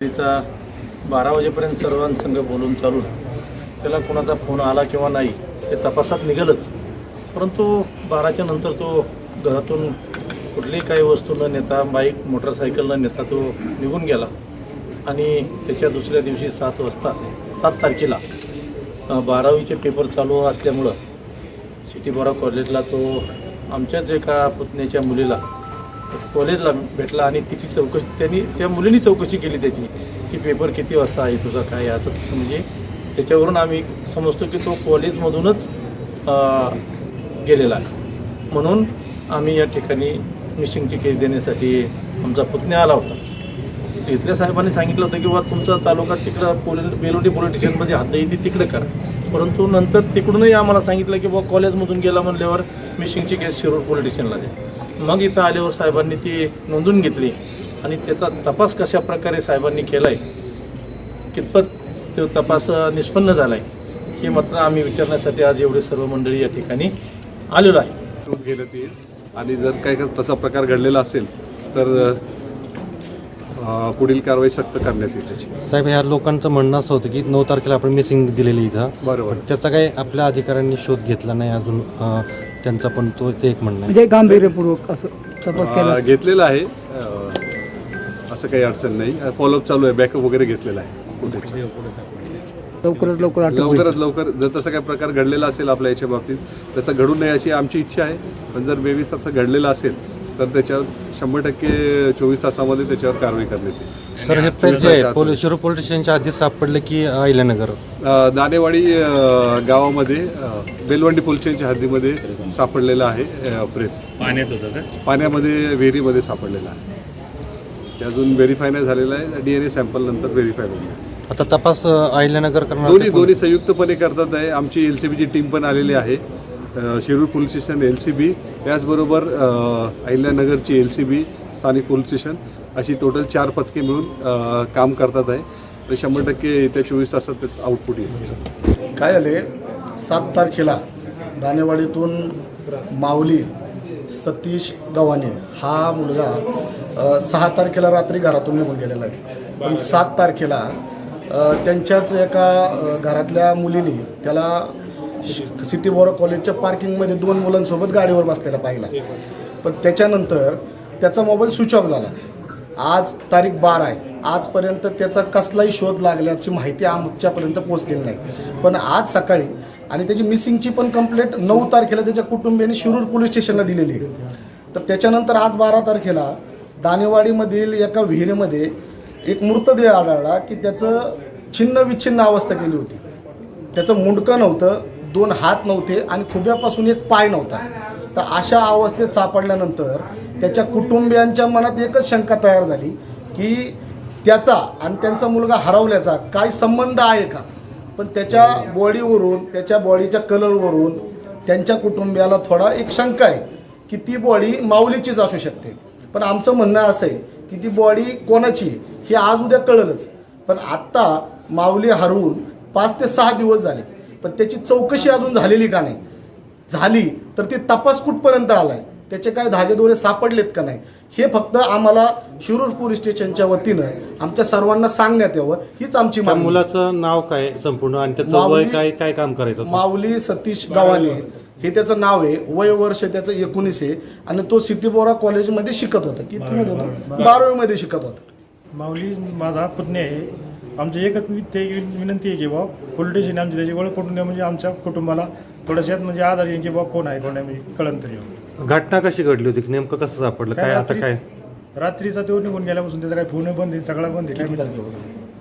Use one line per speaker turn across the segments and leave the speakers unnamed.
तिचा बारा वाजेपर्यंत सर्वांसंग बोलून चालून त्याला कोणाचा फोन आला किंवा नाही ते तपासात निघालच. परंतु बाराच्या नंतर तो घरातून कुठलीही काही वस्तू न नेता बाईक मोटरसायकल न नेता तो निघून गेला. आणि त्याच्या दुसऱ्या दिवशी सात वाजता सात तारखेला बारावीचे पेपर चालू असल्यामुळं सिटी बोरा कॉलेजला तो आमच्याच एका पुतण्याच्या मुलीला कॉलेजला भेटला आणि तिची चौकशी त्यांनी त्या मुलीने चौकशी केली त्याची की पेपर किती वाजता आहे तुझा काय असं तसं म्हणजे त्याच्यावरून आम्ही समजतो की तो कॉलेजमधूनच गेलेला आहे. म्हणून आम्ही या ठिकाणी मिशिंगची केस देण्यासाठी आमचा पुतण्या आला होता. इथल्या साहेबांनी सांगितलं होतं की बा तुमचा तालुका तिकडं पोलीस बेलोडी पोलीस स्टेशनमध्ये हद्द येते तिकडे करा. परंतु नंतर तिकडूनही आम्हाला सांगितलं की बा कॉलेजमधून गेला म्हणल्यावर मिशिंगची केस शिरूर पोलीस स्टेशनला द्या. मग इथं आल्यावर साहेबांनी ती नोंदून घेतली आणि त्याचा तपास कशा प्रकारे साहेबांनी केला आहे कितपत तो तपास निष्पन्न झाला आहे हे मात्र आम्ही विचारण्यासाठी आज एवढे सर्व मंडळी या ठिकाणी आलेलो आहे.
शोध घेण्यात येईल. आणि जर काही तसा प्रकार घडलेला असेल तर पुढील कारवाई सक्त करण्यात येईल त्याची.
साहेब ह्या लोकांचं म्हणणं असं होतं की नऊ तारखेला आपण मिसिंग दिलेली इथं.
बरोबर.
त्याचा काही आपल्या अधिकाऱ्यांनी शोध घेतला नाही अजून त्यांचा पण तो ते एक म्हणणं आहे.
म्हणजे गांभीर्यपूर्वक असं तपास केला.
घेतलेलं आहे. असं काही अडचण नाही. फॉलोअप चालू आहे. बॅकअप वगैरे घेतलेला आहे.
लवकरात लवकर.
लवकरात लवकर जर तसा काही प्रकार घडलेला असेल आपल्या याच्या बाबतीत तसं घडू नये अशी आमची इच्छा आहे. पण जर बेवीस असं घडलेलं असेल तर त्याच्यावर शंभर टक्के चोवीस तासामध्ये त्याच्यावर कारवाई करण्यात येईल.
सर हे प्रेस जे आहे पोलीस शिरूर पोलीस स्टेशनच्या हद्दीत सापडले की अहिल्यानगर?
अ, दानेवाडी अ, गावामध्ये अ, बेलवंडी पोलिसांच्या हद्दीमध्ये सापडलेला आहे अ, प्रेत.
पाण्यात होतं का?
पाण्यामध्ये विहिरीमध्ये सापडलेला आहे. ते अजून व्हेरीफाय नाही झालेला आहे. डी एन ए सॅम्पल नंतर व्हेरीफाय होईल.
आता तपास अहिल्यानगर करणार
दोन्ही दोन्ही संयुक्तपणे करतात आहे. आमची एल सी बीची टीम पण आलेली आहे. Shirur police station L C B त्याचबरोबर अहिल्यानगरची एल सी बी स्थानिक पोलीस स्टेशन अशी टोटल चार पथके मिळून काम करतात आहे. शंभर टक्के येत्या चोवीस तासात त्याचं आउटपुट येईल.
काय झाले? सात तारखेला दानेवाडीतून माऊली सतीश गव्हाणे हा मुलगा सहा तारखेला रात्री घरातून निघून गेलेला आहे. पण सात तारखेला त्यांच्याच एका घरातल्या मुलीने त्याला सिटी बोरा कॉलेजच्या पार्किंगमध्ये दोन मुलांसोबत गाडीवर बसलेला पाहिला. पण त्याच्यानंतर त्याचा मोबाईल स्विच ऑफ झाला. आज तारीख बारा आहे. आजपर्यंत त्याचा कसलाही शोध लागल्याची माहिती आमच्यापर्यंत पोहोचलेली नाही. पण आज सकाळी आणि त्याची मिसिंगची पण कंप्लेंट नऊ तारखेला त्याच्या कुटुंबियांनी शिरूर पोलीस स्टेशनला दिलेली आहे. तर त्याच्यानंतर आज बारा तारखेला दानेवाडीमधील एका विहिरीमध्ये एक मृतदेह आढळला की त्याचं छिन्न विच्छिन्न अवस्था केली होती. त्याचं मुंडकं नव्हतं दोन हात नव्हते आणि खुब्यापासून एक पाय नव्हता. तर अशा अवस्थेत सापडल्यानंतर त्याच्या कुटुंबियांच्या मनात एकच शंका तयार झाली की त्याचा आणि त्यांचा मुलगा हरवल्याचा काय संबंध आहे का? पण त्याच्या बॉडीवरून त्याच्या बॉडीच्या कलरवरून त्यांच्या कुटुंबियाला थोडा एक शंका आहे की ती बॉडी माऊलीचीच असू शकते. पण आमचं म्हणणं असं आहे की ती बॉडी कोणाची हे आज उद्या कळलंच. पण आत्ता माऊली हरवून पाच ते सहा दिवस झाले. पण त्याची चौकशी अजून झालेली का नाही? झाली तर ते तपास कुठपर्यंत आलाय? त्याचे काय धागेदोरे सापडलेत का नाही? हे फक्त आम्हाला शिरूर पोलीस स्टेशनच्या वतीनं आमच्या सर्वांना सांगण्यात यावं हीच आमची.
मुलाचं नाव काय संपूर्ण? आणि त्याचं वय काय काय काम करायचं?
माऊली सतीश गव्हाणे. हे त्याचं नाव आहे वय वर्ष त्याचं एकोणीस आहे आणि तो सिटी बोरा कॉलेजमध्ये शिकत होता. किती होता? बारावीमध्ये शिकत होता.
माऊली माझा पुतणी आहे. आमची एकच ते विनंती आहे की बा पोलीस स्टेशन आमची त्याची ओळख पटून द्या म्हणजे आमच्या कुटुंबाला थोडक्यात म्हणजे आधार येईल की बा कोण आहे कोण आहे म्हणजे कळण तरी.
घटना कशी घडली होती? नेमकं कसं सापडलं? काय आता काय?
रात्रीचा तो निघून गेल्यापासून त्याचा काय फोन बंद आहे सगळा बंद आहे काय.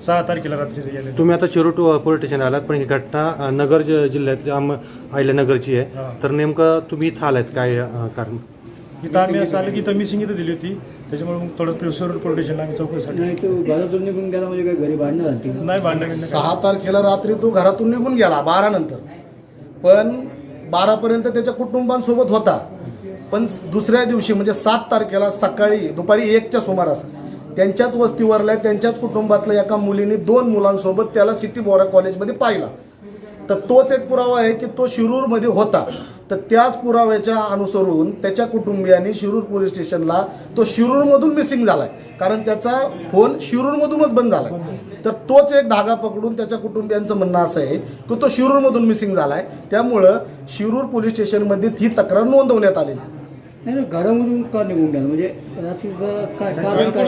सहा तारखेला रात्रीचं गेले
तुम्ही आता शिरूर टू पोलीस स्टेशन आलात पण ही घटना अं, नगर जि- जिल्ह्यातली आम अहिल्यानगरची आहे. तर नेमकं तुम्ही इथं आलात काय अं, कारण?
इथं आम्ही असं आलं की इथं मिसिंग इथं दिली होती. त्याच्यामुळे मग थोडं शिरूर पोलीस स्टेशनला आम्ही चौकशीसाठी
नाही तो घरातून निघून गेला म्हणजे काय घरी भांडणं झाली
नाही भांडण बिंडण.
सहा तारखेला रात्री तो घरातून निघून गेला बारा नंतर. पण बारापर्यंत त्याच्या कुटुंबांसोबत होता. पण दुसऱ्या दिवशी म्हणजे सात तारखेला सकाळी दुपारी एकच्या सुमारास त्यांच्याच वस्तीवरल्या त्यांच्याच कुटुंबातल्या एका मुलीने दोन मुलांसोबत त्याला सिटी बोरा कॉलेजमध्ये पाहिला. तर तोच एक पुरावा आहे की तो शिरूरमध्ये होता. तर त्याच पुराव्याच्या अनुसरून त्याच्या कुटुंबियांनी शिरूर पोलीस स्टेशनला तो शिरूरमधून मिसिंग झालाय. कारण त्याचा फोन शिरूरमधूनच बंद झाला तर तोच एक धागा पकडून त्याच्या कुटुंबियांचं म्हणणं असं आहे की तो शिरूरमधून मिसिंग झाला आहे त्यामुळं शिरूर पोलीस स्टेशनमध्ये ही तक्रार नोंदवण्यात आलेली आहे.
नाही ना घरामधून का निघून गेला? म्हणजे रात्रीचं काय कारण काय?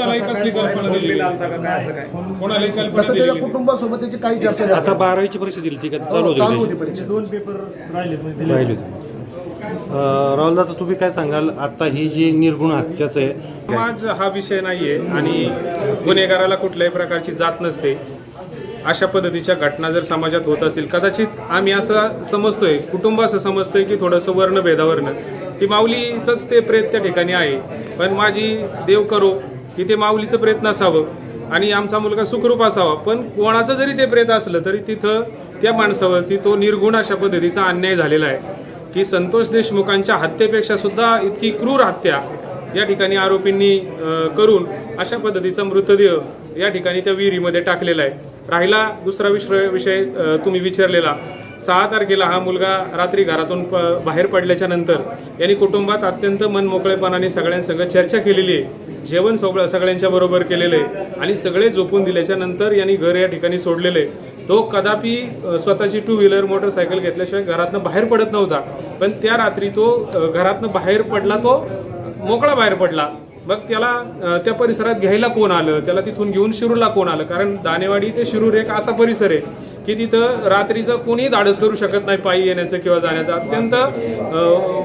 तसं त्याच्या कुटुंबासोबत त्याची काही चर्चा झाली
आता बारावीची परीक्षा दिली ती का? चालू
हो,
होती
चालू? होती परीक्षा.
दोन पेपर राहिले म्हणजे
राहिली होती. राहुल दादा तुम्ही काय सांगाल? आता ही जी निर्गुण हत्याचं आहे
समाज हा विषय नाहीये आणि गुन्हेगाराला कुठल्याही प्रकारची जात नसते. अशा पद्धतीच्या घटना जर समाजात होत असतील कदाचित आम्ही असं समजतोय कुटुंब असं समजतोय की थोडंसं वर्णभेदावरनं. ती माऊलीचंच ते प्रेत त्या ठिकाणी आहे. पण माझी देव करो की ते माऊलीचं प्रेत नसावं आणि आमचा मुलगा सुखरूप असावा. पण कोणाचं जरी ते प्रेत असलं तरी तिथं त्या माणसावरती तो निर्गुण अशा पद्धतीचा अन्याय झालेला आहे. की संतोष देशमुखांच्या हत्येपेक्षा सुद्धा इतकी क्रूर हत्या या ठिकाणी आरोपींनी करून अशा पद्धतीचा मृतदेह या ठिकाणी त्या विहिरीमध्ये टाकलेला आहे. राहिला दुसरा विषय विषय तुम्ही विचारलेला. सहा तारखेला हा मुलगा रात्री घरातून प बाहेर पडल्याच्या नंतर यांनी कुटुंबात अत्यंत मनमोकळेपणाने सगळ्यांसंग चर्चा केलेली आहे. जेवण सगळं सगळ्यांच्या बरोबर केलेलं आहे. आणि सगळे झोपून दिल्याच्या नंतर यांनी घर या ठिकाणी सोडलेलं आहे. तो कदापि स्वतःची टू व्हीलर मोटरसायकल घेतल्याशिवाय घरातनं बाहेर पडत नव्हता. पण त्या रात्री तो घरातनं बाहेर पडला तो मोकळा बाहेर पडला. मग त्याला त्या परिसरात घ्यायला कोण आलं? त्याला तिथून घेऊन शिरूरला कोण आलं? कारण दानेवाडी ते शिरूर एक असा परिसर आहे की तिथं रात्रीचं कोणीही धाडस करू शकत नाही पायी येण्याचं किंवा जाण्याचं. अत्यंत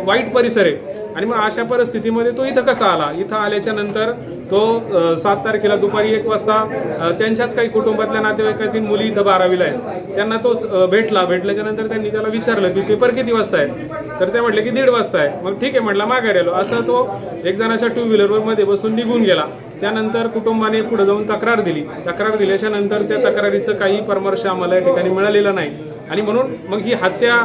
वाईट परिसर आहे. आणि मग अशा परिस्थितीमध्ये तो इथं कसा आला? इथं आल्याच्यानंतर तो सात तारखेला दुपारी एक वाजता त्यांच्याच काही कुटुंबातल्या नातेवाईकातील मुली इथं बारावीला आहेत. त्यांना तो भेटला. भेटल्याच्या नंतर त्यांनी त्याला विचारलं की पेपर किती वाजता आहेत? तर ते म्हटले की दीड वाजता आहे. मग ठीक आहे म्हटलं माघारी आलो. असं तो एक जणाच्या टू व्हीलरवर मध्ये बसून निघून गेला. त्यानंतर कुटुंबाने पुढे जाऊन तक्रार दिली. तक्रार दिल्याच्या नंतर त्या तक्रारीचं काही परामर्श आम्हाला या ठिकाणी मिळालेला नाही. आणि म्हणून मग ही हत्या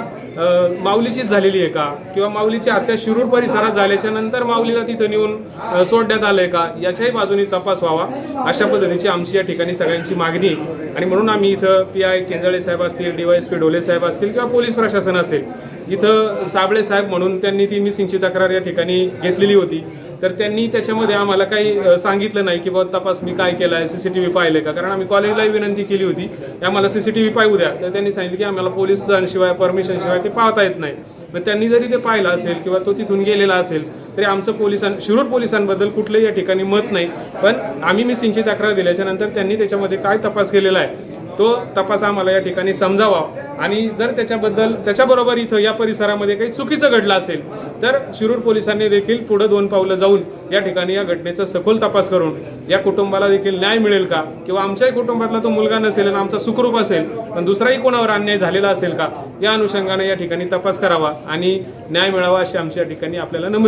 माऊलीचीच झालेली आहे का? किंवा माऊलीची हत्या शिरूर परिसरात झाल्याच्यानंतर माऊलीला तिथं नेऊन सोडण्यात आलं आहे का? याच्याही बाजूनी तपास व्हावा अशा पद्धतीची आमची या ठिकाणी सगळ्यांची मागणी आणि म्हणून आम्ही इथं पी आय केंजाळे साहेब असतील डीवायएसपी डोले साहेब असतील किंवा पोलीस प्रशासन असेल इथं साबळे साहेब म्हणून त्यांनी ती मिसिंगची तक्रार या ठिकाणी घेतलेली होती. तर त्यांनी त्याच्यामध्ये आम्हाला काही सांगितलं नाही की बाबा तपास मी काय केला आहे सी सी टी व्ही पाहिले का? कारण आम्ही कॉलेजलाही विनंती केली होती की आम्हाला सी सी टी व्ही पाहू द्या. तर त्यांनी सांगितलं की आम्हाला पोलिसांशिवाय परमिशनशिवाय ते पाहता येत नाही. मग त्यांनी जरी ते पाहिलं असेल किंवा तो तिथून गेलेला असेल तरी आमचं पोलिसां शिरूर पोलिसांबद्दल कुठलंही या ठिकाणी मत नाही. पण आम्ही मिसिंगची तक्रार दिल्याच्यानंतर त्यांनी त्याच्यामध्ये काय तपास केलेला आहे तो तपास आम्हाला या ठिकाणी समजावा. आणि जर त्याच्याबद्दल त्याच्याबरोबर इथं या परिसरामध्ये काही चुकीचं घडलं असेल तर शिरूर पोलिसांनी देखील पुढं दोन पावलं जाऊन या ठिकाणी या घटनेचा सखोल तपास करून या कुटुंबाला देखील न्याय मिळेल का? किंवा आमच्याही कुटुंबातला तो मुलगा नसेल आणि आमचा सुखरूप असेल पण दुसराही कोणावर अन्याय झालेला असेल का? या अनुषंगाने या ठिकाणी तपास करावा आणि न्याय मिळावा अशी आमची या ठिकाणी आपल्याला नम्र